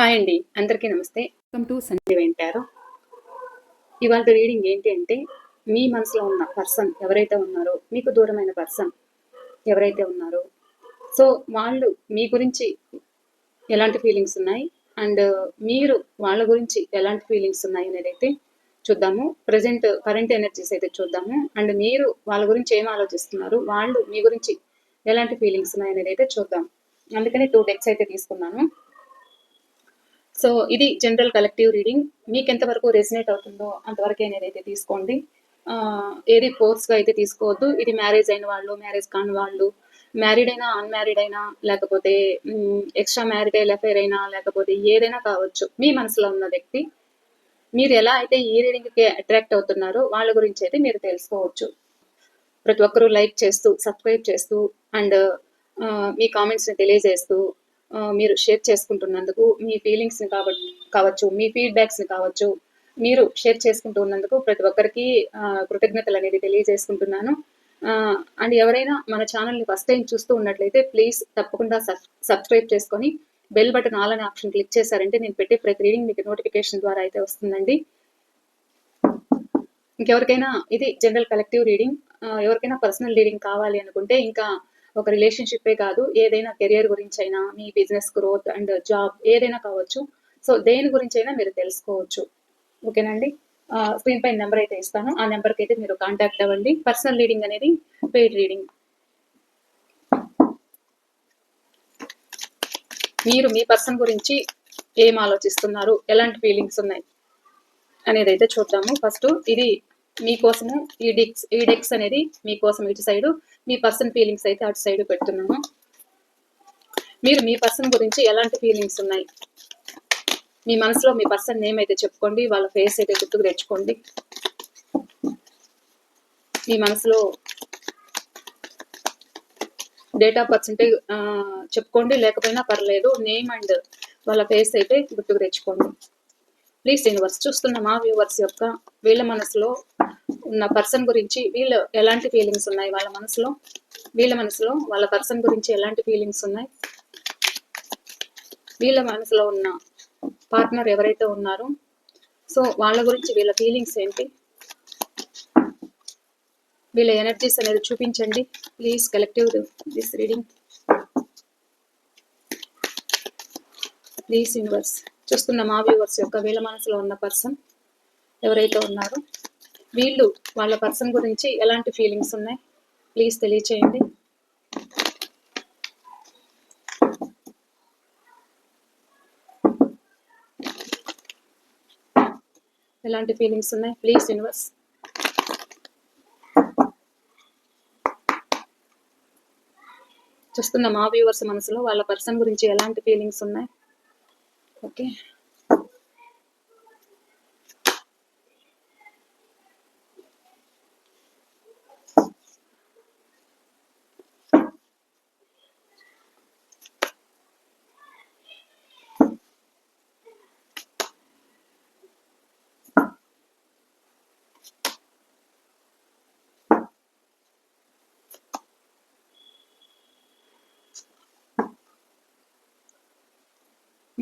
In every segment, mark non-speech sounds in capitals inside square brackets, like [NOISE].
Hi అండి. అందరికీ నమస్తే. వెల్కమ్ టు సంజయ్ వెంటారు. ఇవాళ రీడింగ్ ఏంటి అంటే మీ మనసులో ఉన్న పర్సన్ ఎవరైతే ఉన్నారో మీకు దూరమైన పర్సన్ ఎవరైతే ఉన్నారో. సో వాళ్ళు మీ గురించి ఎలాంటి ఫీలింగ్స్ ఉన్నాయి? అండ్ మీరు వాళ్ళ గురించి ఎలాంటి ఫీలింగ్స్ ఉన్నాయి అనేది అయితే చూద్దాము. ప్రజెంట్ కరెంట్ ఎనర్జీస్ అయితే చూద్దాము. అండ్ మీరు వాళ్ళ గురించి ఏం ఆలోచిస్తున్నారు? వాళ్ళు మీ గురించి ఎలాంటి ఫీలింగ్స్ ఉన్నాయి అనేది అయితే చూద్దాం. అందుకని టూ డెక్స్ అయితే తీసుకున్నాను. సో ఇది జనరల్ కలెక్టివ్ రీడింగ్ మీకు ఎంతవరకు రెసినేట్ అవుతుందో అంతవరకు నేనైతే తీసుకోండి. ఆ, ఏది ఫోర్స్గా అయితే తీసుకోవద్దు. ఇది మ్యారేజ్ అయిన వాళ్ళు మ్యారేజ్ కాని వాళ్ళు మ్యారీడ్ అయినా అన్మ్యారీడ్ అయినా లేకపోతే ఎక్స్ట్రా మ్యారిటైల్ అఫైర్ అయినా లేకపోతే ఏదైనా కావచ్చు. మీ మనసులో ఉన్న వ్యక్తి మీరు ఎలా అయితే ఈ రీడింగ్కి అట్రాక్ట్ అవుతున్నారో వాళ్ళ గురించి అయితే మీరు తెలుసుకోవచ్చు. ప్రతి ఒక్కరూ లైక్ చేస్తూ సబ్స్క్రైబ్ చేస్తూ అండ్ మీ కామెంట్స్ని తెలియజేస్తూ మీరు షేర్ చేసుకుంటున్నందుకు మీ ఫీలింగ్స్ని కాబట్టి కావచ్చు మీ ఫీడ్బ్యాక్స్ని కావచ్చు మీరు షేర్ చేసుకుంటూ ఉన్నందుకు ప్రతి ఒక్కరికి కృతజ్ఞతలు అనేది తెలియజేసుకుంటున్నాను. అండ్ ఎవరైనా మన ఛానల్ని ఫస్ట్ టైం చూస్తూ ఉన్నట్లయితే ప్లీజ్ తప్పకుండా సబ్ సబ్స్క్రైబ్ చేసుకొని బెల్ బటన్ ఆల్ అనే ఆప్షన్ క్లిక్ చేశారంటే నేను పెట్టే ప్రతి రీడింగ్ మీకు నోటిఫికేషన్ ద్వారా అయితే వస్తుందండి. ఇంకెవరికైనా ఇది జనరల్ కలెక్టివ్ రీడింగ్ ఎవరికైనా పర్సనల్ రీడింగ్ కావాలి అనుకుంటే ఇంకా ఒక రిలేషన్షిప్పే కాదు ఏదైనా కెరియర్ గురించి అయినా మీ బిజినెస్ గ్రోత్ అండ్ జాబ్ ఏదైనా కావచ్చు. సో దేని గురించి అయినా మీరు తెలుసుకోవచ్చు. ఓకేనండి స్క్రీన్ పై నెంబర్ అయితే ఇస్తాను. ఆ నెంబర్కి అయితే మీరు కాంటాక్ట్ అవ్వండి. పర్సనల్ రీడింగ్ అనేది పెయిడ్ రీడింగ్ మీరు మీ పర్సన్ గురించి ఏం ఆలోచిస్తున్నారు? ఎలాంటి ఫీలింగ్స్ ఉన్నాయి? అనేది అయితే చూద్దాము. ఫస్ట్ ఇది మీకోసము ఈ డిక్స్ ఈ డెక్స్ అనేది మీకోసం ఇటు సైడ్ మీ పర్సన్ ఫీలింగ్స్ అయితే అటు సైడ్ పెడుతున్నాము మీరు మీ పర్సన్ గురించి ఎలాంటి ఫీలింగ్స్ ఉన్నాయి? మీ మనసులో మీ పర్సన్ నేమ్ అయితే చెప్పుకోండి వాళ్ళ ఫేస్ అయితే గుర్తుకు తెచ్చుకోండి. మీ మనసులో డేట్ ఆఫ్ బర్త్ ఉంటే చెప్పుకోండి లేకపోయినా పర్లేదు నేమ్ అండ్ వాళ్ళ ఫేస్ అయితే గుర్తుకు తెచ్చుకోండి. ప్లీజ్ యూనివర్స్ చూస్తున్న మా వ్యూవర్స్ యొక్క వీళ్ళ మనసులో ఉన్న పర్సన్ గురించి? వీళ్ళు ఎలాంటి ఫీలింగ్స్ ఉన్నాయి వాళ్ళ మనసులో? వీళ్ళ మనసులో వాళ్ళ పర్సన్ గురించి ఎలాంటి ఫీలింగ్స్ ఉన్నాయి? వీళ్ళ మనసులో ఉన్న పార్ట్నర్ ఎవరైతే ఉన్నారో? సో వాళ్ళ గురించి వీళ్ళ ఫీలింగ్స్ ఏంటి? వీళ్ళ ఎనర్జీస్ అనేది చూపించండి. Please collective this reading. Please universe. చూస్తున్న మా వ్యూవర్స్ యొక్క వీళ్ళ మనసులో ఉన్న పర్సన్ ఎవరైతే ఉన్నారో వీళ్ళు వాళ్ళ పర్సన్ గురించి ఎలాంటి ఫీలింగ్స్ ఉన్నాయి? ప్లీజ్ తెలియచేయండి. ఎలాంటి ఫీలింగ్స్ ఉన్నాయి? ప్లీజ్ యూనివర్స్ చూస్తున్న మా వ్యూవర్స్ మనసులో వాళ్ళ పర్సన్ గురించి ఎలాంటి ఫీలింగ్స్ ఉన్నాయి? Okay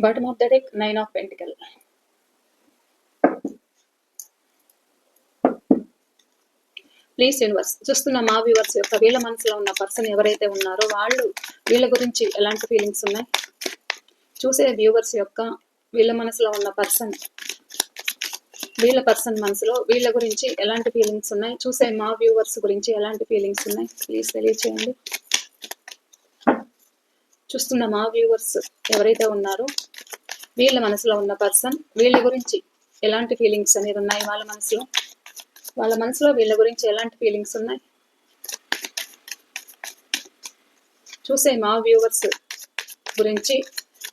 bottom of the deck nine of pentacle please universe చూస్తున్న మా వ్యూవర్స్ యొక్క వీళ్ళ మనసులో ఉన్న పర్సన్ ఎవరైతే ఉన్నారో వాళ్ళు వీళ్ళ గురించి ఎలాంటి ఫీలింగ్స్ ఉన్నాయి? చూసే వ్యూవర్స్ యొక్క వీళ్ళ మనసులో ఉన్న పర్సన్ వీళ్ళ పర్సన్ మనసులో వీళ్ళ గురించి ఎలాంటి ఫీలింగ్స్ ఉన్నాయి? చూసే మా వ్యూవర్స్ గురించి ఎలాంటి ఫీలింగ్స్ ఉన్నాయి? ప్లీజ్ తెలియచేయండి. చూస్తున్న మా వ్యూవర్స్ ఎవరైతే ఉన్నారో వీళ్ళ మనసులో ఉన్న పర్సన్ వీళ్ళ గురించి ఎలాంటి ఫీలింగ్స్ అనేది ఉన్నాయి వాళ్ళ మనసులో? వాళ్ళ మనసులో వీళ్ళ గురించి ఎలాంటి ఫీలింగ్స్ ఉన్నాయి? చూసే మా వ్యూవర్స్ గురించి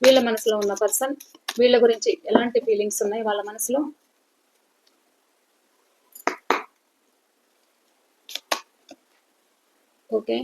వీళ్ళ మనసులో ఉన్న పర్సన్ వీళ్ళ గురించి ఎలాంటి ఫీలింగ్స్ ఉన్నాయి వాళ్ళ మనసులో? ఓకే.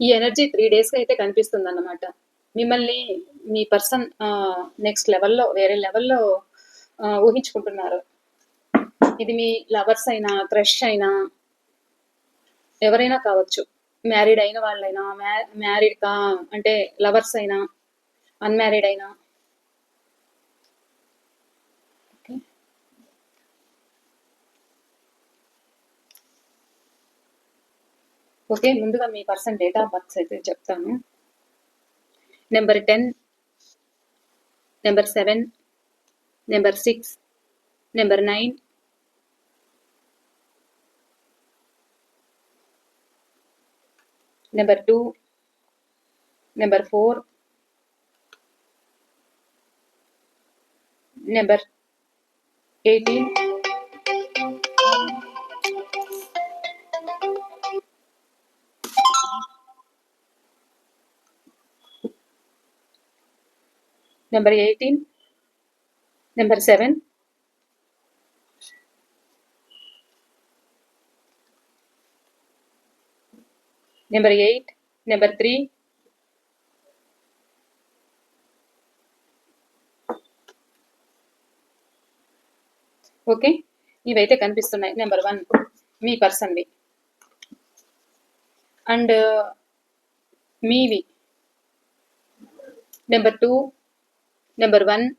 ఈ ఎనర్జీ త్రీ డేస్ అయితే కనిపిస్తుంది అన్నమాట మిమ్మల్ని మీ పర్సన్ నెక్స్ట్ లెవెల్లో వేరే లెవెల్లో ఊహించుకుంటున్నారు. ఇది మీ లవర్స్ అయినా క్రష్ అయినా ఎవరైనా కావచ్చు. మ్యారీడ్ అయిన వాళ్ళైనా మ్యారీడ్ కా అంటే లవర్స్ అయినా అన్మ్యారీడ్ అయినా ఓకే ముందుగా మీ పర్సన్ డేట్ ఆఫ్ బర్త్స్ అయితే చెప్తాను. Number ten number seven number six number nine number two number four number eighteen number eighteen number seven number eight number three okay ఇవైతే కనిపిస్తున్నాయి. నెంబర్ వన్ మీ పర్సన్వి and మీవి number two Number 1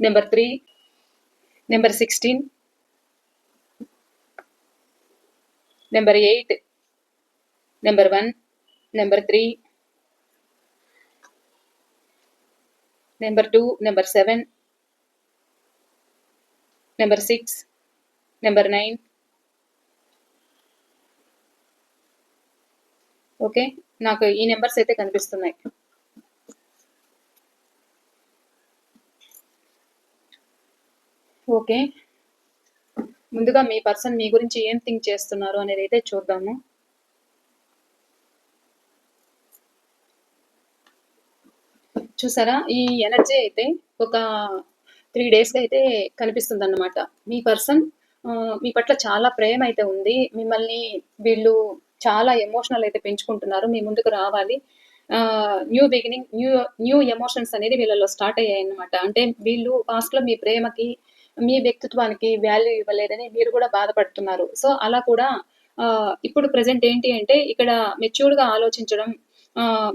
Number 3 Number 16 Number 8 Number 1 Number 3 Number 2 Number 7 Number 6 Number 9 okay? నాకు ఈ numbers అయితే కనిపిస్తున్నాయి. Okay? ముందుగా మీ పర్సన్ మీ గురించి ఏం థింక్ చేస్తున్నారు అనేది అయితే చూద్దాము. చూసారా? ఈ ఎనర్జీ అయితే ఒక త్రీ డేస్గా అయితే కనిపిస్తుంది అన్నమాట మీ పర్సన్ మీ పట్ల చాలా ప్రేమ అయితే ఉంది. మిమ్మల్ని వీళ్ళు చాలా ఎమోషనల్ అయితే పెంచుకుంటున్నారు. మీ ముందుకు రావాలి. New beginning new new emotions అనేది వీళ్ళలో స్టార్ట్ అయ్యాయి అనమాట అంటే వీళ్ళు పాస్ట్లో మీ ప్రేమకి మీ వ్యక్తిత్వానికి వాల్యూ ఇవ్వలేదని మీరు కూడా బాధపడుతున్నారు. సో అలా కూడా ఇప్పుడు ప్రజెంట్ ఏంటి అంటే ఇక్కడ మెచ్యూర్డ్గా ఆలోచించడం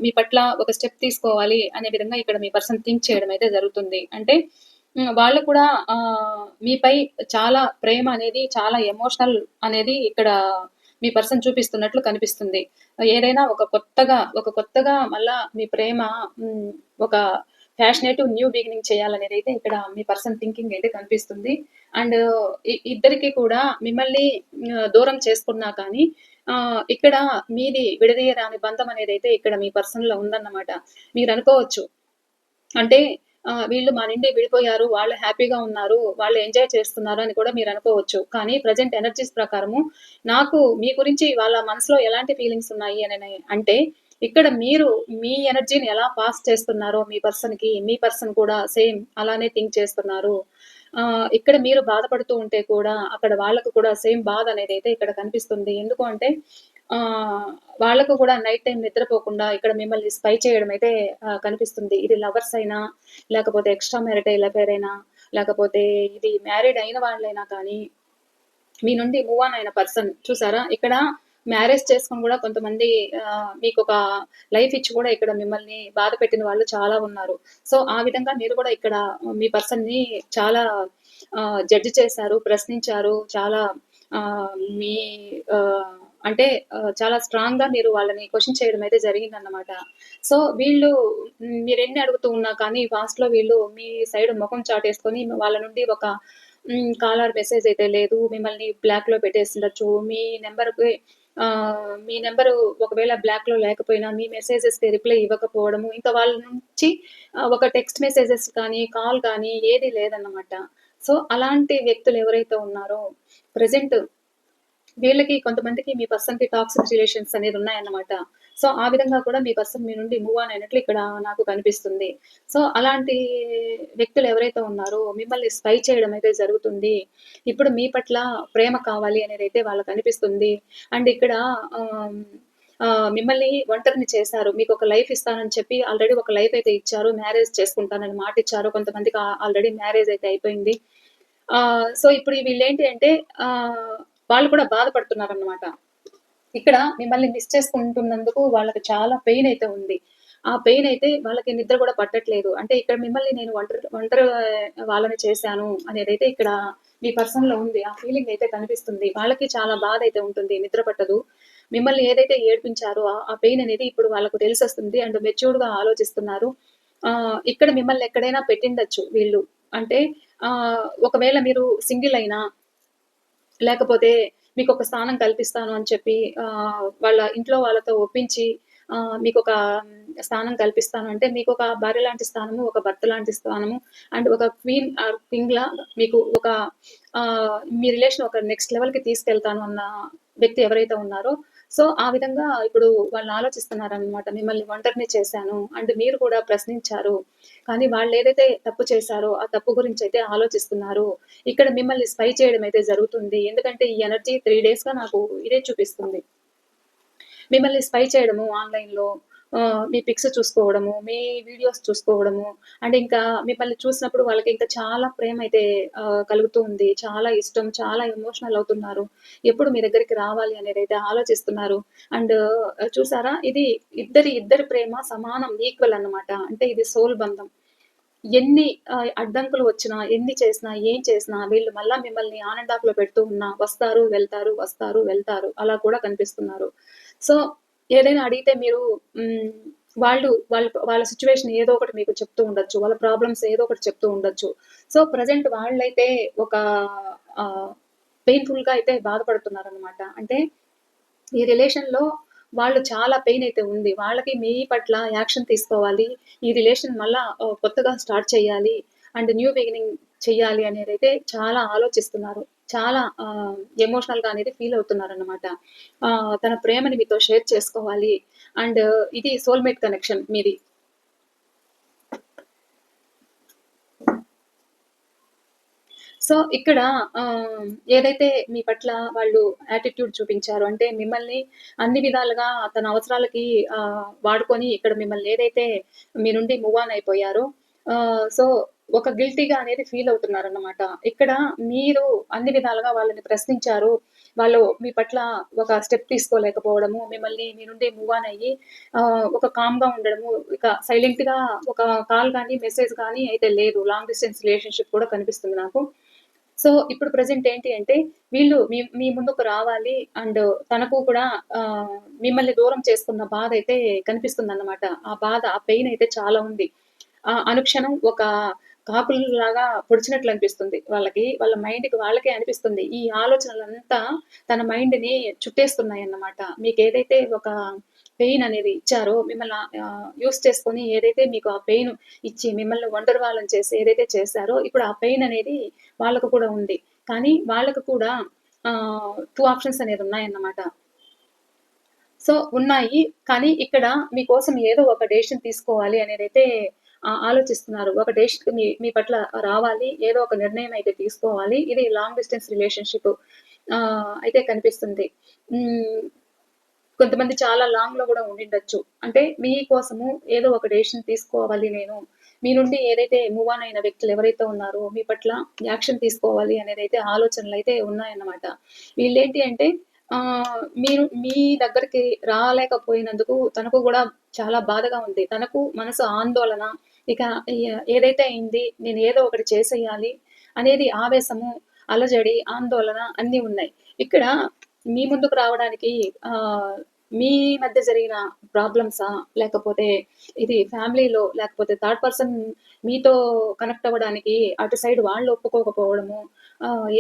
మీ పట్ల ఒక స్టెప్ తీసుకోవాలి అనే విధంగా ఇక్కడ మీ పర్సన్ థింక్ చేయడం అయితే జరుగుతుంది. అంటే వాళ్ళు కూడా మీపై చాలా ప్రేమ అనేది చాలా ఎమోషనల్ అనేది ఇక్కడ మీ పర్సన్ చూపిస్తున్నట్లు కనిపిస్తుంది. ఏదైనా ఒక కొత్తగా ఒక కొత్తగా మళ్ళా మీ ప్రేమ ఒక ఫ్యాషనేటివ్ న్యూ బిగినింగ్ చేయాలనేది అయితే ఇక్కడ మీ పర్సన్ థింకింగ్ అయితే కనిపిస్తుంది. అండ్ ఇద్దరికి కూడా మిమ్మల్ని దూరం చేసుకున్నా కానీ ఇక్కడ మీది విడదీయరాని బంధం అనేది అయితే ఇక్కడ మీ పర్సన్లో ఉందన్నమాట. మీరు అనుకోవచ్చు. అంటే వీళ్ళు మా నుండి విడిపోయారు వాళ్ళు హ్యాపీగా ఉన్నారు వాళ్ళు ఎంజాయ్ చేస్తున్నారు అని కూడా మీరు అనుకోవచ్చు. కానీ ప్రజెంట్ ఎనర్జీస్ ప్రకారము నాకు మీ గురించి వాళ్ళ మనసులో ఎలాంటి ఫీలింగ్స్ ఉన్నాయి అని అంటే ఇక్కడ మీరు మీ ఎనర్జీని ఎలా పాస్ చేస్తున్నారో మీ పర్సన్కి మీ పర్సన్ కూడా సేమ్ అలానే థింక్ చేస్తున్నారు. ఇక్కడ మీరు బాధపడుతూ ఉంటే కూడా అక్కడ వాళ్ళకు కూడా సేమ్ బాధ అనేది అయితే ఇక్కడ కనిపిస్తుంది. ఎందుకు అంటే వాళ్ళకు కూడా నైట్ టైం నిద్రపోకుండా ఇక్కడ మిమ్మల్ని స్పై చేయడం అయితే కనిపిస్తుంది. ఇది లవర్స్ అయినా లేకపోతే ఎక్స్ట్రా మ్యారిటైల్ అఫేర్ అయినా లేకపోతే ఇది మ్యారీడ్ అయిన వాళ్ళైనా కానీ మీ నుండి మూవ్ ఆన్ అయిన పర్సన్ చూసారా? ఇక్కడ మ్యారేజ్ చేసుకుని కూడా కొంతమంది మీకు ఒక లైఫ్ ఇచ్చి కూడా ఇక్కడ మిమ్మల్ని బాధ పెట్టిన వాళ్ళు చాలా ఉన్నారు. సో ఆ విధంగా మీరు కూడా ఇక్కడ మీ పర్సన్ని చాలా జడ్జి చేశారు ప్రశ్నించారు. చాలా మీ అంటే చాలా స్ట్రాంగ్గా మీరు వాళ్ళని క్వశ్చన్ చేయడం అయితే జరిగిందన్నమాట. సో వీళ్ళు మీరు ఎన్ని అడుగుతూ ఉన్నా కానీ ఫాస్ట్లో వీళ్ళు మీ సైడ్ ముఖం చాటేసుకొని వాళ్ళ నుండి ఒక కాలర్ మెసేజ్ అయితే లేదు మిమ్మల్ని బ్లాక్లో పెట్టేసిండొచ్చు మీ నెంబర్ మీ నెంబరు ఒకవేళ బ్లాక్లో లేకపోయినా మీ మెసేజెస్కి రిప్లై ఇవ్వకపోవడము ఇంకా వాళ్ళ నుంచి ఒక టెక్స్ట్ మెసేజెస్ కానీ కాల్ కానీ ఏది లేదన్నమాట. సో అలాంటి వ్యక్తులు ఎవరైతే ఉన్నారో ప్రజెంట్ వీళ్ళకి కొంతమందికి మీ పర్సన్కి టాక్సిక్ రిలేషన్స్ అనేది ఉన్నాయన్నమాట. సో ఆ విధంగా కూడా మీ పర్సన్ మీ నుండి మూవ్ ఆన్ అయినట్లు ఇక్కడ నాకు కనిపిస్తుంది. సో అలాంటి వ్యక్తులు ఎవరైతే ఉన్నారో మిమ్మల్ని స్పై చేయడం అయితే జరుగుతుంది. ఇప్పుడు మీ పట్ల ప్రేమ కావాలి అనేది అయితే వాళ్ళకి అనిపిస్తుంది. అండ్ ఇక్కడ మిమ్మల్ని ఒంటరిని చేశారు. మీకు ఒక లైఫ్ ఇస్తానని చెప్పి ఆల్రెడీ ఒక లైఫ్ అయితే ఇచ్చారు. మ్యారేజ్ చేసుకుంటానని మాట ఇచ్చారు. కొంతమందికి ఆల్రెడీ మ్యారేజ్ అయితే అయిపోయింది. సో ఇప్పుడు వీళ్ళు ఏంటి అంటే వాళ్ళు కూడా బాధపడుతున్నారు అనమాట ఇక్కడ మిమ్మల్ని మిస్ చేసుకుంటున్నందుకు వాళ్ళకి చాలా పెయిన్ అయితే ఉంది. ఆ పెయిన్ అయితే వాళ్ళకి నిద్ర కూడా పట్టట్లేదు. అంటే ఇక్కడ మిమ్మల్ని నేను ఒంటరి ఒంటరి వాళ్ళని చేశాను అనేది అయితే ఇక్కడ మీ పర్సన్లో ఉంది. ఆ ఫీలింగ్ అయితే కనిపిస్తుంది. వాళ్ళకి చాలా బాధ అయితే ఉంటుంది. నిద్ర పట్టదు. మిమ్మల్ని ఏదైతే ఏడ్పించారో ఆ- ఆ పెయిన్ అనేది ఇప్పుడు వాళ్ళకు తెలిసొస్తుంది అండ్ మెచ్యూర్డ్గా ఆలోచిస్తున్నారు. ఆ ఇక్కడ మిమ్మల్ని ఎక్కడైనా పెట్టిండొచ్చు వీళ్ళు. అంటే ఆ ఒకవేళ మీరు సింగిల్ అయినా లేకపోతే మీకు ఒక స్థానం కల్పిస్తాను అని చెప్పి ఆ, వాళ్ళ ఇంట్లో వాళ్ళతో ఒప్పించి ఆ, మీకు ఒక స్థానం కల్పిస్తాను. అంటే మీకు ఒక భార్య లాంటి స్థానము ఒక భర్త లాంటి స్థానము అండ్ ఒక క్వీన్ ఆర్ కింగ్ లా మీకు ఒక ఆ, మీ రిలేషన్ ఒక నెక్స్ట్ లెవెల్కి తీసుకెళ్తాను అన్న వ్యక్తి ఎవరైతే ఉన్నారో సో ఆ విధంగా ఇప్పుడు వాళ్ళు ఆలోచిస్తున్నారు అనమాట మిమ్మల్ని ఒంటరిని చేశాను. అండ్ మీరు కూడా ప్రశ్నించారు. కానీ వాళ్ళు ఏదైతే తప్పు చేశారో ఆ తప్పు గురించి అయితే ఆలోచిస్తున్నారు. ఇక్కడ మిమ్మల్ని స్పై చేయడం అయితే జరుగుతుంది. ఎందుకంటే ఈ ఎనర్జీ త్రీ డేస్గా నాకు ఇదే చూపిస్తుంది. మిమ్మల్ని స్పై చేయడము ఆన్లైన్లో మీ పిక్స్ చూసుకోవడము మీ వీడియోస్ చూసుకోవడము. అండ్ ఇంకా మిమ్మల్ని చూసినప్పుడు వాళ్ళకి ఇంకా చాలా ప్రేమ అయితే కలుగుతూ ఉంది. చాలా ఇష్టం చాలా ఎమోషనల్ అవుతున్నారు. ఎప్పుడు మీ దగ్గరికి రావాలి అనేది అయితే ఆలోచిస్తున్నారు. అండ్ చూసారా? ఇది ఇద్దరి ఇద్దరి ప్రేమ సమానం ఈక్వల్ అన్నమాట. అంటే ఇది సోల్ బంధం. ఎన్ని అడ్డంకులు వచ్చినా ఎన్ని చేసినా ఏం చేసినా వీళ్ళు మళ్ళా మిమ్మల్ని ఆనందాకులో పెడుతూ ఉన్నా వస్తారు వెళ్తారు వస్తారు వెళ్తారు. అలా కూడా కనిపిస్తున్నారు. సో ఏదైనా అడిగితే మీరు వాళ్ళు వాళ్ళ వాళ్ళ సిచ్యువేషన్ ఏదో ఒకటి మీకు చెప్తూ ఉండొచ్చు వాళ్ళ ప్రాబ్లమ్స్ ఏదో ఒకటి చెప్తూ ఉండొచ్చు. సో ప్రజెంట్ వాళ్ళైతే ఒక పెయిన్ఫుల్గా అయితే బాధపడుతున్నారు అనమాట అంటే ఈ రిలేషన్లో వాళ్ళు చాలా పెయిన్ అయితే ఉంది. వాళ్ళకి మీ పట్ల యాక్షన్ తీసుకోవాలి. ఈ రిలేషన్ మళ్ళా కొత్తగా స్టార్ట్ చేయాలి. అండ్ న్యూ బిగినింగ్ చేయాలి అనేది అయితే చాలా ఆలోచిస్తున్నారు. చాలా ఎమోషనల్గా అనేది ఫీల్ అవుతున్నారు అనమాట తన ప్రేమని మీతో షేర్ చేసుకోవాలి. అండ్ ఇది సోల్మేట్ కనెక్షన్ మీది. సో ఇక్కడ ఆ, ఏదైతే మీ పట్ల వాళ్ళు యాటిట్యూడ్ చూపించారు అంటే మిమ్మల్ని అన్ని విధాలుగా తన అవసరాలకి ఆ, వాడుకొని ఇక్కడ మిమ్మల్ని ఏదైతే మీ నుండి మూవ్ ఆన్ అయిపోయారో ఆ, సో ఒక గిల్టీగా అనేది ఫీల్ అవుతున్నారు అన్నమాట ఇక్కడ మీరు అన్ని విధాలుగా వాళ్ళని ప్రశ్నించారు. వాళ్ళు మీ పట్ల ఒక స్టెప్ తీసుకోలేకపోవడము మిమ్మల్ని మీ నుండి మూవ్ ఆన్ అయ్యి ఆ, ఒక కామ్గా ఉండడము ఇక సైలెంట్గా ఒక కాల్ కానీ మెసేజ్ కానీ అయితే లేదు. లాంగ్ డిస్టెన్స్ రిలేషన్షిప్ కూడా కనిపిస్తుంది నాకు. సో ఇప్పుడు ప్రజెంట్ ఏంటి అంటే వీళ్ళు మీ మీ ముందుకు రావాలి అండ్ తనకు కూడా ఆ, మిమ్మల్ని దూరం చేసుకున్న బాధ అయితే కనిపిస్తుంది అన్నమాట ఆ బాధ ఆ పెయిన్ అయితే చాలా ఉంది. ఆ అనుక్షణం ఒక కాకులలాగా పొడిచినట్లు అనిపిస్తుంది వాళ్ళకి వాళ్ళ మైండ్కి వాళ్ళకే అనిపిస్తుంది. ఈ ఆలోచనలంతా తన మైండ్ని చుట్టేస్తున్నాయి అన్నమాట మీకు ఏదైతే ఒక పెయిన్ అనేది ఇచ్చారో మిమ్మల్ని యూస్ చేసుకొని ఏదైతే మీకు ఆ పెయిన్ ఇచ్చి మిమ్మల్ని వండర్ వాళ్ళని చేసి ఏదైతే చేశారో ఇప్పుడు ఆ పెయిన్ అనేది వాళ్ళకు కూడా ఉంది. కానీ వాళ్ళకు కూడా టూ ఆప్షన్స్ అనేది ఉన్నాయన్నమాట. సో ఉన్నాయి. కానీ ఇక్కడ మీకోసం ఏదో ఒక డెసిషన్ తీసుకోవాలి అనేది అయితే ఆలోచిస్తున్నారు. ఒక డెసిషన్ మీ మీ పట్ల రావాలి ఏదో ఒక నిర్ణయం అయితే తీసుకోవాలి. ఇది లాంగ్ డిస్టెన్స్ రిలేషన్షిప్ అయితే కనిపిస్తుంది. కొంతమంది చాలా లాంగ్లో కూడా ఉండిండొచ్చు. అంటే మీ కోసము ఏదో ఒక డెసిషన్ తీసుకోవాలి నేను. మీ నుండి ఏదైతే మూవ్ ఆన్ అయిన వ్యక్తులు ఎవరైతే ఉన్నారో మీ పట్ల యాక్షన్ తీసుకోవాలి అనేది అయితే ఆలోచనలు అయితే ఉన్నాయన్నమాట. వీళ్ళేంటి అంటే ఆ మీరు మీ దగ్గరికి రాలేకపోయినందుకు తనకు కూడా చాలా బాధగా ఉంది. తనకు మనసు ఆందోళన ఇక ఏదైతే అయింది నేను ఏదో ఒకటి చేసేయాలి అనేది ఆవేశము అలజడి ఆందోళన అన్నీ ఉన్నాయి. ఇక్కడ మీ ముందుకు రావడానికి మీ మధ్య జరిగిన ప్రాబ్లమ్సా? లేకపోతే ఇది ఫ్యామిలీలో లేకపోతే థర్డ్ పర్సన్ మీతో కనెక్ట్ అవ్వడానికి అటు సైడ్ వాళ్ళు ఒప్పుకోకపోవడము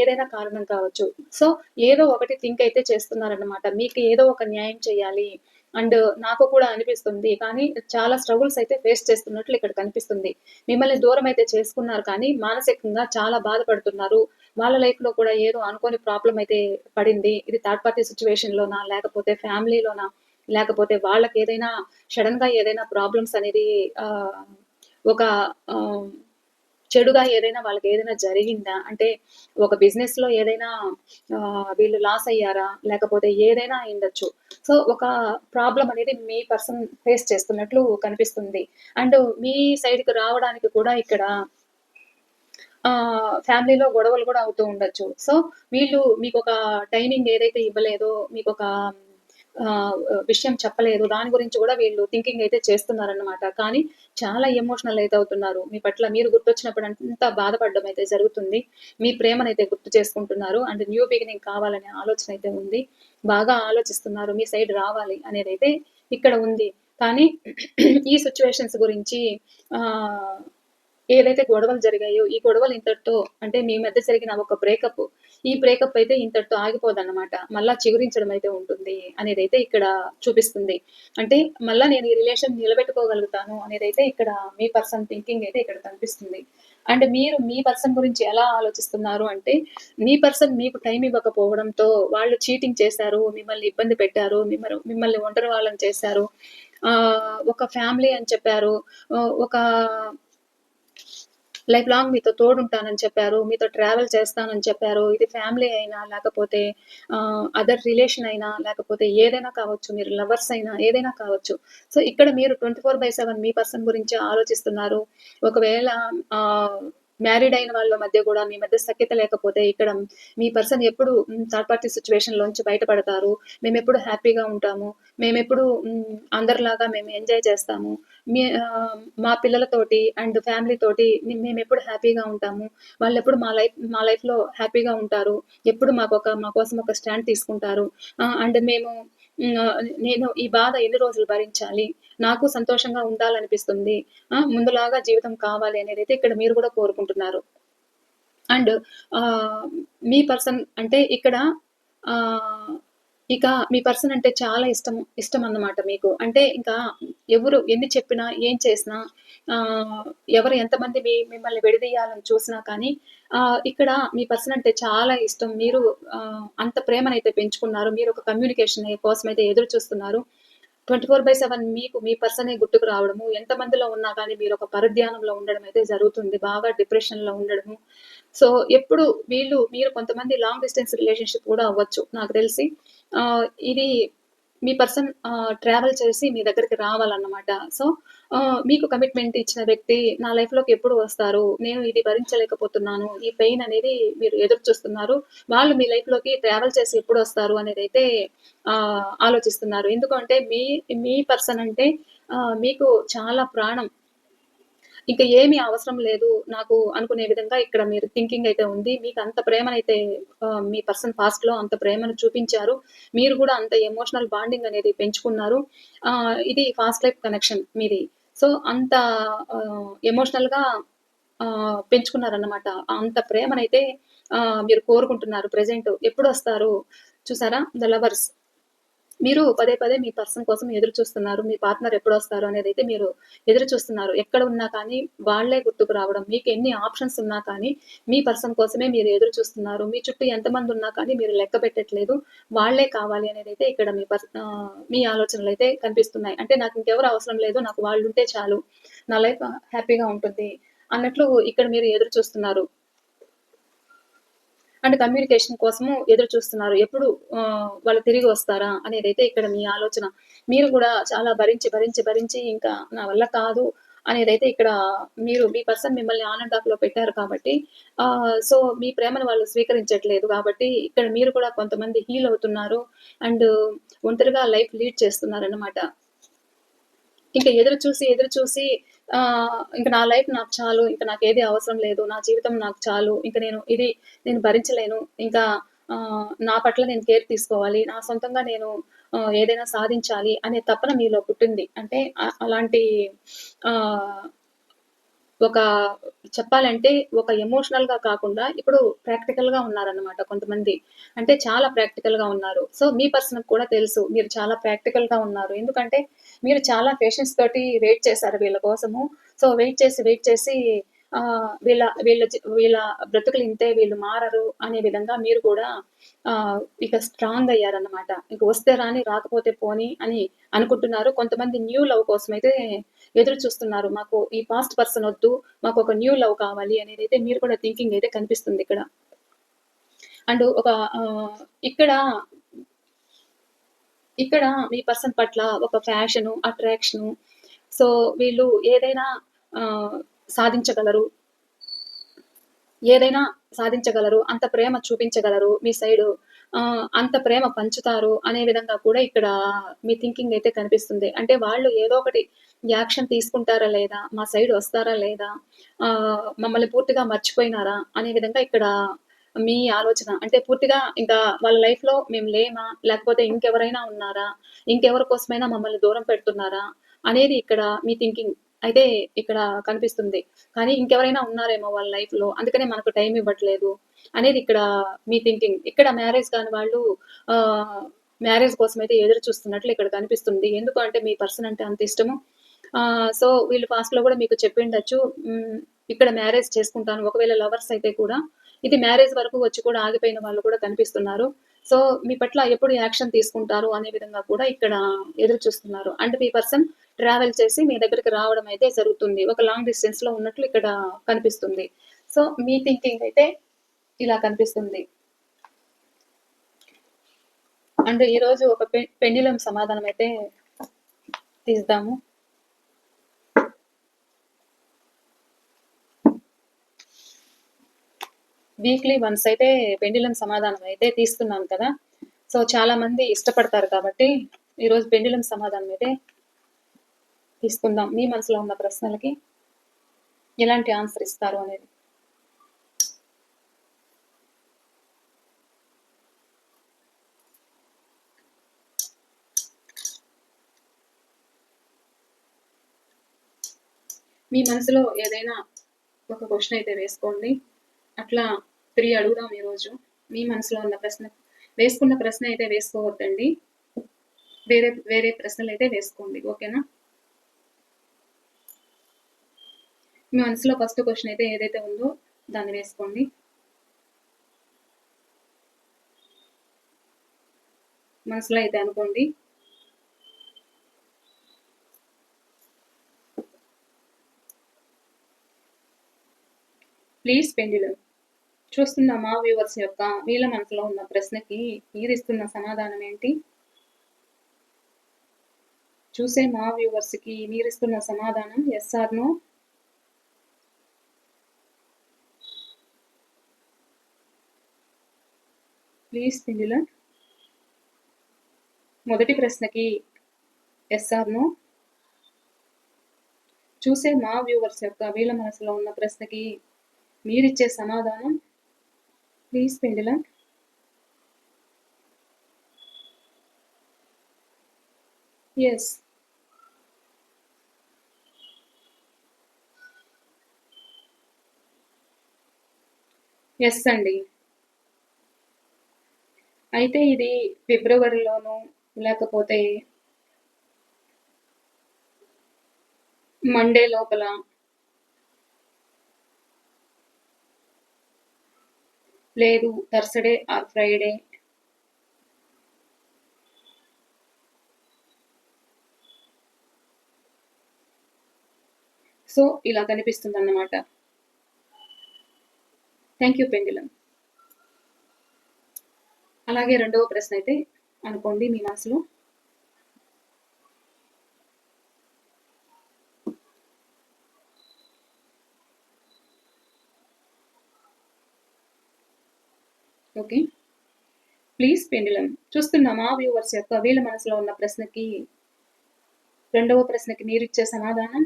ఏదైనా కారణం కావచ్చు. సో ఏదో ఒకటి థింక్ అయితే చేస్తున్నారన్నమాట. మీకు ఏదో ఒక న్యాయం చేయాలి అండ్ నాకు కూడా అనిపిస్తుంది కానీ చాలా స్ట్రగుల్స్ అయితే ఫేస్ చేస్తున్నట్లు ఇక్కడ కనిపిస్తుంది. మిమ్మల్ని దూరం అయితే చేసుకున్నారు కానీ మానసికంగా చాలా బాధపడుతున్నారు. వాళ్ళ లైఫ్లో కూడా ఏదో అనుకోని ప్రాబ్లం అయితే పడింది. ఇది థర్డ్ పార్టీ సిచ్యువేషన్ లోనా లేకపోతే ఫ్యామిలీలోనా లేకపోతే వాళ్ళకి ఏదైనా సడన్గా ఏదైనా ప్రాబ్లమ్స్ అనేది ఆ, ఒక చెడుగా ఏదైనా వాళ్ళకి ఏదైనా జరిగిందా? అంటే ఒక బిజినెస్లో ఏదైనా వీళ్ళు లాస్ అయ్యారా? లేకపోతే ఏదైనా అయిండొచ్చు సో ఒక ప్రాబ్లం అనేది మీ పర్సన్ ఫేస్ చేస్తున్నట్లు కనిపిస్తుంది. అండ్ మీ సైడ్కి రావడానికి కూడా ఇక్కడ ఆ ఫ్యామిలీలో గొడవలు కూడా అవుతూ ఉండొచ్చు. సో వీళ్ళు మీకు ఒక టైమింగ్ ఏదైతే ఇవ్వలేదో మీకు ఒక విషయం చెప్పలేదు. దాని గురించి కూడా వీళ్ళు థింకింగ్ అయితే చేస్తున్నారన్నమాట. కానీ చాలా ఎమోషనల్ అయితే అవుతున్నారు. మీ పట్ల మీరు గుర్తొచ్చినప్పుడు అంతా బాధపడడం అయితే జరుగుతుంది. మీ ప్రేమనైతే గుర్తు చేసుకుంటున్నారు. అండ్ న్యూ బిగినింగ్ కావాలనే ఆలోచన అయితే ఉంది. బాగా ఆలోచిస్తున్నారు. మీ సైడ్ రావాలి అనేది అయితే ఇక్కడ ఉంది. కానీ [CLEARS THROAT] ఈ సిచ్యువేషన్స్ గురించి ఆ ఏదైతే గొడవలు జరిగాయో ఈ గొడవలు ఇంతటితో అంటే మీ మధ్య జరిగిన ఒక బ్రేకప్ ఈ బ్రేకప్ అయితే ఇంతటితో ఆగిపోదన్నమాట. మళ్ళా చిగురించడం అయితే ఉంటుంది అనేది అయితే ఇక్కడ చూపిస్తుంది. అంటే మళ్ళా నేను ఈ రిలేషన్ నిలబెట్టుకోగలుగుతాను అనేది అయితే ఇక్కడ మీ పర్సన్ థింకింగ్ అయితే ఇక్కడ కనిపిస్తుంది. అండ్ మీరు మీ పర్సన్ గురించి ఎలా ఆలోచిస్తున్నారు అంటే మీ పర్సన్ మీకు టైం ఇవ్వకపోవడంతో వాళ్ళు చీటింగ్ చేశారు మిమ్మల్ని ఇబ్బంది పెట్టారు మిమ్మల్ని మిమ్మల్ని ఒంటరి వాళ్ళని చేశారు ఒక ఫ్యామిలీ అని చెప్పారు. ఒక లైఫ్ లాంగ్ మీతో తోడుంటానని చెప్పారు మీతో ట్రావెల్ చేస్తానని చెప్పారు ఇది ఫ్యామిలీ అయినా లేకపోతే అదర్ రిలేషన్ అయినా లేకపోతే ఏదైనా కావచ్చు మీరు లవర్స్ అయినా ఏదైనా కావచ్చు. సో ఇక్కడ మీరు ట్వంటీ ఫోర్ బై సెవెన్ మీ పర్సన్ గురించి ఆలోచిస్తున్నారు. ఒకవేళ మ్యారీడ్ అయిన వాళ్ళ మధ్య కూడా మీ మధ్య సఖ్యత లేకపోతే ఇక్కడ మీ పర్సన్ ఎప్పుడు థర్డ్ పార్టీ సిచ్యువేషన్ లోంచి బయటపడతారు. మేము ఎప్పుడు హ్యాపీగా ఉంటాము. మేము ఎప్పుడు అందరిలాగా మేము ఎంజాయ్ చేస్తాము. మీ మా పిల్లలతోటి అండ్ ఫ్యామిలీ తోటి మేము ఎప్పుడు హ్యాపీగా ఉంటాము. వాళ్ళు ఎప్పుడు మా లైఫ్ మా లైఫ్లో హ్యాపీగా ఉంటారు. ఎప్పుడు మాకు ఒక మా కోసం ఒక స్టాండ్ తీసుకుంటారు. అండ్ మేము నేను ఈ బాధ ఎన్ని రోజులు భరించాలి? నాకు సంతోషంగా ఉండాలనిపిస్తుంది. ముందులాగా జీవితం కావాలి అనేది అయితే ఇక్కడ మీరు కూడా కోరుకుంటున్నారు. అండ్ మీ పర్సన్ అంటే ఇక్కడ ఆ, ఇక మీ పర్సన్ అంటే చాలా ఇష్టం ఇష్టం అన్నమాట మీకు. అంటే ఇంకా ఎవరు ఎన్ని చెప్పినా ఏం చేసినా ఆ, ఎవరు ఎంతమంది మీ మిమ్మల్ని విడదీయాలని చూసినా కానీ ఆ, ఇక్కడ మీ పర్సన్ అంటే చాలా ఇష్టం. మీరు అంత ప్రేమనైతే పెంచుకున్నారు. మీరు ఒక కమ్యూనికేషన్ కోసం అయితే ఎదురు చూస్తున్నారు. ట్వంటీ ఫోర్ బై సెవెన్ మీకు మీ పర్సనే గుర్తుకు రావడము ఎంత మందిలో ఉన్నా కానీ మీరు ఒక పరధ్యానంలో ఉండడం అయితే జరుగుతుంది బాగా డిప్రెషన్లో ఉండడము. సో ఎప్పుడు వీళ్ళు మీరు కొంతమంది లాంగ్ డిస్టెన్స్ రిలేషన్షిప్ కూడా అవ్వచ్చు నాకు తెలిసి. ఇది మీ పర్సన్ ట్రావెల్ చేసి మీ దగ్గరికి రావాలన్నమాట. సో మీకు కమిట్మెంట్ ఇచ్చిన వ్యక్తి నా లైఫ్లోకి ఎప్పుడు వస్తారు? నేను ఇది భరించలేకపోతున్నాను. ఈ పెయిన్ అనేది మీరు ఎదురు చూస్తున్నారు వాళ్ళు మీ లైఫ్లోకి ట్రావెల్ చేసి ఎప్పుడు వస్తారు అనేది అయితే ఆ, ఆలోచిస్తున్నారు. ఎందుకంటే మీ మీ పర్సన్ అంటే మీకు చాలా ప్రాణం. ఇంకా ఏమీ అవసరం లేదు. నాకు అనుకునే విధంగా ఇక్కడ మీరు థింకింగ్ అయితే ఉంది. మీకు అంత ప్రేమనైతే మీ పర్సన్ పాస్ట్లో అంత ప్రేమను చూపించారు. మీరు కూడా అంత ఎమోషనల్ బాండింగ్ అనేది పెంచుకున్నారు. ఇది ఫాస్ట్ లైఫ్ కనెక్షన్ మీది. సో అంత ఎమోషనల్గా ఆ, పెంచుకున్నారన్నమాట. అంత ప్రేమనైతే ఆ, మీరు కోరుకుంటున్నారు ప్రెసెంట్ ఎప్పుడు వస్తారు? చూసారా? The lovers. మీరు పదే పదే మీ పర్సన్ కోసం ఎదురు చూస్తున్నారు మీ పార్ట్నర్ ఎప్పుడు వస్తారు అనేది అయితే మీరు ఎదురు చూస్తున్నారు ఎక్కడ ఉన్నా కానీ వాళ్ళే గుర్తుకు రావడం మీకు ఎన్ని ఆప్షన్స్ ఉన్నా కానీ మీ పర్సన్ కోసమే మీరు ఎదురు చూస్తున్నారు మీ చుట్టూ ఎంతమంది ఉన్నా కానీ మీరు లెక్క పెట్టట్లేదు. వాళ్ళే కావాలి అనేది అయితే ఇక్కడ మీ పర్ మీ ఆలోచనలు అయితే కనిపిస్తున్నాయి. అంటే నాకు ఇంకెవరు అవసరం లేదు నాకు వాళ్ళు ఉంటే చాలు. నా లైఫ్ హ్యాపీగా ఉంటుంది అన్నట్లు ఇక్కడ మీరు ఎదురు చూస్తున్నారు అండ్ కమ్యూనికేషన్ కోసము ఎదురు చూస్తున్నారు. ఎప్పుడు వాళ్ళు తిరిగి వస్తారా అనేది అయితే ఇక్కడ మీ ఆలోచన. మీరు కూడా చాలా భరించి భరించి భరించి ఇంకా నా వల్ల కాదు అనేది అయితే ఇక్కడ మీరు మీ పర్సన్ మిమ్మల్ని ఆన్ అండ్ ఆఫ్లో పెట్టారు కాబట్టి ఆ సో మీ ప్రేమను వాళ్ళు స్వీకరించట్లేదు కాబట్టి ఇక్కడ మీరు కూడా కొంతమంది హీల్ అవుతున్నారు అండ్ ఒంటరిగా లైఫ్ లీడ్ చేస్తున్నారు అన్నమాట ఇంకా ఎదురు చూసి ఎదురు చూసి ఇంకా నా లైఫ్ నాకు చాలు ఇంకా నాకు ఏది అవసరం లేదు నా జీవితం నాకు చాలు ఇంకా నేను ఇది నేను భరించలేను ఇంకా ఆ, నా పట్ల నేను కేర్ తీసుకోవాలి నా సొంతంగా నేను ఏదైనా సాధించాలి అనే తపన మీలో పుట్టింది. అంటే అలాంటి ఆ ఒక చెప్పాలంటే ఒక ఎమోషనల్గా కాకుండా ఇప్పుడు ప్రాక్టికల్గా ఉన్నారన్నమాట కొంతమంది. అంటే చాలా ప్రాక్టికల్గా ఉన్నారు. సో మీ పర్సన్ కూడా తెలుసు. మీరు చాలా ప్రాక్టికల్గా ఉన్నారు. ఎందుకంటే మీరు చాలా పేషెన్స్ తోటి వెయిట్ చేశారు వీళ్ళ కోసము. సో వెయిట్ చేసి వెయిట్ చేసి ఆ, వీళ్ళ వీళ్ళ వీళ్ళ బ్రతుకులు ఇంతే వీళ్ళు మారరు అనే విధంగా మీరు కూడా ఇక స్ట్రాంగ్ అయ్యారన్నమాట. ఇక వస్తే రాని రాకపోతే పోని అని అనుకుంటున్నారు. కొంతమంది న్యూ లవ్ కోసం అయితే ఎదురు చూస్తున్నారు. మాకు ఈ పాస్ట్ పర్సన్ వద్దు మాకు ఒక న్యూ లవ్ కావాలి అనేది అయితే మీరు కూడా థింకింగ్ అయితే కనిపిస్తుంది ఇక్కడ. అండ్ ఒక ఇక్కడ ఇక్కడ మీ పర్సన్ పట్ల ఒక ఫ్యాషను అట్రాక్షను సో వీళ్ళు ఏదైనా సాధించగలరు. ఏదైనా సాధించగలరు అంత ప్రేమ చూపించగలరు మీ సైడు అంత ప్రేమ పంచుతారు అనే విధంగా కూడా ఇక్కడ మీ థింకింగ్ అయితే కనిపిస్తుంది. అంటే వాళ్ళు ఏదో ఒకటి యాక్షన్ తీసుకుంటారా లేదా? మా సైడ్ వస్తారా లేదా? ఆ, మమ్మల్ని పూర్తిగా మర్చిపోయినారా? అనే విధంగా ఇక్కడ మీ ఆలోచన. అంటే పూర్తిగా ఇంకా వాళ్ళ లైఫ్లో మేము లేమా? లేకపోతే ఇంకెవరైనా ఉన్నారా? ఇంకెవరి కోసమైనా మమ్మల్ని దూరం పెడుతున్నారా? అనేది ఇక్కడ మీ థింకింగ్ అయితే ఇక్కడ కనిపిస్తుంది. కానీ ఇంకెవరైనా ఉన్నారేమో వాళ్ళ లైఫ్లో. అందుకనే మనకు టైం ఇవ్వట్లేదు అనేది ఇక్కడ మీ థింకింగ్ ఇక్కడ మ్యారేజ్ కాని వాళ్ళు ఆ మ్యారేజ్ కోసం అయితే ఎదురు చూస్తున్నట్లు ఇక్కడ కనిపిస్తుంది. ఎందుకు అంటే మీ పర్సన్ అంటే అంత ఇష్టము. ఆ సో వీళ్ళు ఫాస్ట్లో కూడా మీకు చెప్పిండొచ్చు ఇక్కడ మ్యారేజ్ చేసుకుంటాను. ఒకవేళ లవర్స్ అయితే కూడా ఇది మ్యారేజ్ వరకు వచ్చి కూడా ఆగిపోయిన వాళ్ళు కూడా కనిపిస్తున్నారు. సో మీ పట్ల ఎప్పుడు యాక్షన్ తీసుకుంటారు అనే విధంగా కూడా ఇక్కడ ఎదురు చూస్తున్నారు. అండ్ మీ పర్సన్ ట్రావెల్ చేసి మీ దగ్గరికి రావడం అయితే జరుగుతుంది. ఒక లాంగ్ డిస్టెన్స్లో ఉన్నట్లు ఇక్కడ కనిపిస్తుంది. సో మీ థింకింగ్ అయితే ఇలా కనిపిస్తుంది. అండ్ ఈరోజు ఒక పె పెండిలం సమాధానం అయితే తీద్దాము. వీక్లీ వన్స్ అయితే పెండిలం సమాధానం అయితే తీస్తున్నాం కదా. సో చాలా మంది ఇష్టపడతారు కాబట్టి ఈరోజు పెండిలం సమాధానం అయితే తీసుకుందాం. మీ మనసులో ఉన్న ప్రశ్నలకి ఎలాంటి ఆన్సర్ ఇస్తారు అనేది. మీ మనసులో ఏదైనా ఒక క్వశ్చన్ అయితే వేసుకోండి. అట్లా త్రీ అడుగుదాం ఈరోజు. మీ మనసులో ఉన్న ప్రశ్న వేసుకున్న ప్రశ్న అయితే వేసుకోవద్దండి. వేరే వేరే ప్రశ్నలు అయితే వేసుకోండి. ఓకేనా? మీ మనసులో ఫస్ట్ క్వశ్చన్ అయితే ఏదైతే ఉందో దాన్ని వేసుకోండి. మనసులో అయితే అనుకోండి. ప్లీజ్ పెండిలం చూస్తున్న మా వ్యూవర్స్ యొక్క వీళ్ళ మనసులో ఉన్న ప్రశ్నకి మీరిస్తున్న సమాధానం ఏంటి? చూసే మా వ్యూవర్స్కి మీరిస్తున్న సమాధానం ఎస్ నో ప్లీజ్ పెండిలం మొదటి ప్రశ్నకి ఎస్ నో చూసే మా వ్యూవర్స్ యొక్క వీళ్ళ మనసులో ఉన్న ప్రశ్నకి మీరిచ్చే సమాధానం ప్లీజ్ పెండిలం. ఎస్ ఎస్ అండి. అయితే ఇది ఫిబ్రవరిలోను లేకపోతే మండే లోపల లేదు. థర్స్డే ఆర్ ఫ్రైడే సో ఇలా కనిపిస్తుంది అన్నమాట థ్యాంక్ యూ పెండిలం అలాగే రెండవ ప్రశ్న అయితే అనుకోండి మీ మనసులో ఓకే. Please pendulum. చూస్తున్న మా వ్యూవర్స్ యొక్క వీళ్ళ మనసులో ఉన్న ప్రశ్నకి రెండవ ప్రశ్నకి మీరు ఇచ్చే సమాధానం?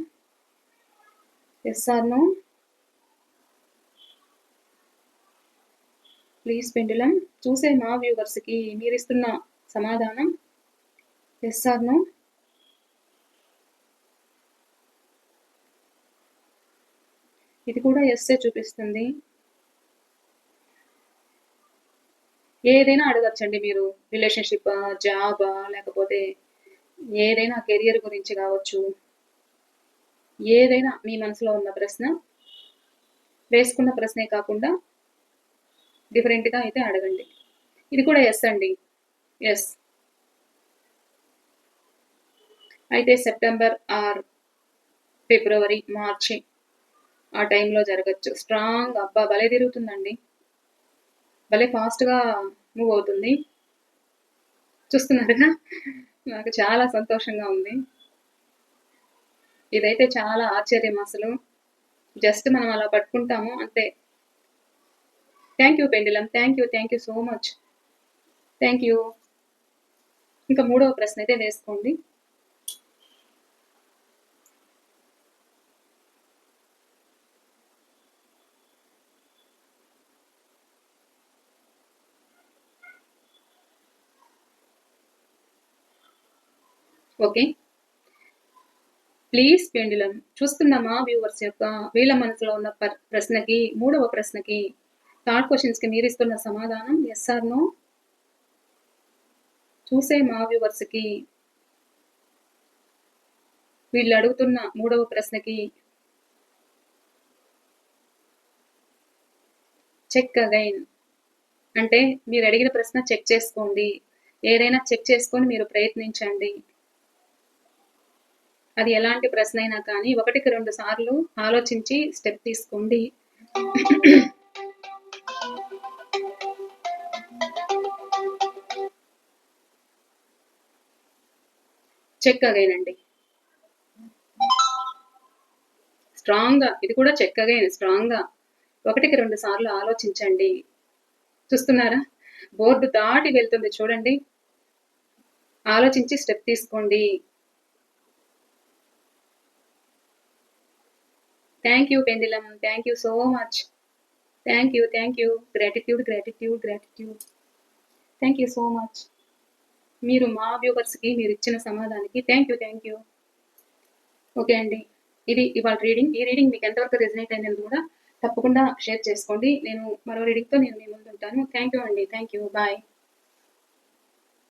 Yes or no please pendulum. చూసే మా వ్యూవర్స్కి మీరు ఇస్తున్న సమాధానం? ఎస్ ఆర్ నో ఇది కూడా ఎస్ఏ చూపిస్తుంది. ఏదైనా అడగచ్చండి మీరు. రిలేషన్షిప్ జాబా లేకపోతే ఏదైనా కెరియర్ గురించి కావచ్చు. ఏదైనా మీ మనసులో ఉన్న ప్రశ్న వేసుకున్న ప్రశ్నే కాకుండా డిఫరెంట్గా అయితే అడగండి. ఇది కూడా ఎస్ అండి. ఎస్ అయితే సెప్టెంబర్ ఆర్ ఫిబ్రవరి మార్చి ఆ టైంలో జరగచ్చు. స్ట్రాంగ్ అబ్బా భలే తిరుగుతుందండి. భలే ఫాస్ట్గా మూవ్ అవుతుంది. చూస్తున్నారుగా? నాకు చాలా సంతోషంగా ఉంది. ఇదైతే చాలా ఆశ్చర్యం అసలు. జస్ట్ మనం అలా పట్టుకుంటాము అంతే thank you pendulum thank you thank you so much thank you ఇంకా మూడవ ప్రశ్న అయితే వేసుకోండి. ఓకే. ప్లీజ్ పెండులం చూస్తున్న మా వ్యూవర్స్ యొక్క వీళ్ళ మనసులో ఉన్న ప్రశ్నకి మూడవ ప్రశ్నకి థర్డ్ క్వశ్చన్స్కి మీరు ఇస్తున్న సమాధానం ఎస్ఆర్ను చూసే మా వ్యూవర్స్కి వీళ్ళు అడుగుతున్న మూడవ ప్రశ్నకి చెక్ అగైన్ అంటే మీరు అడిగిన ప్రశ్న చెక్ చేసుకోండి. ఏదైనా చెక్ చేసుకొని మీరు ప్రయత్నించండి. అది ఎలాంటి ప్రశ్న అయినా కానీ ఒకటికి రెండు సార్లు ఆలోచించి స్టెప్ తీసుకోండి. చెక్ అగైన్ అండి. స్ట్రాంగ్గా ఇది కూడా చెక్ అగైన్ స్ట్రాంగ్గా ఒకటికి రెండు సార్లు ఆలోచించండి. చూస్తున్నారా? బోర్డు దాటి వెళ్తుంది చూడండి. ఆలోచించి స్టెప్ తీసుకోండి. Thank you pendulum thank you so much thank you thank you gratitude gratitude gratitude thank you so much మీరు మా వ్యూవర్స్కి మీరు ఇచ్చిన సమాధానానికి thank you thank you okay అండి. ఇది ఇవాళ రీడింగ్ ఈ రీడింగ్ మీకు ఎంతవరకు రెజినేట్ అయినది కూడా తప్పకుండా షేర్ చేసుకోండి. నేను మరో రీడింగ్తో నేను మీ ముందు ఉంటాను థ్యాంక్ యూ అండి. Thank you bye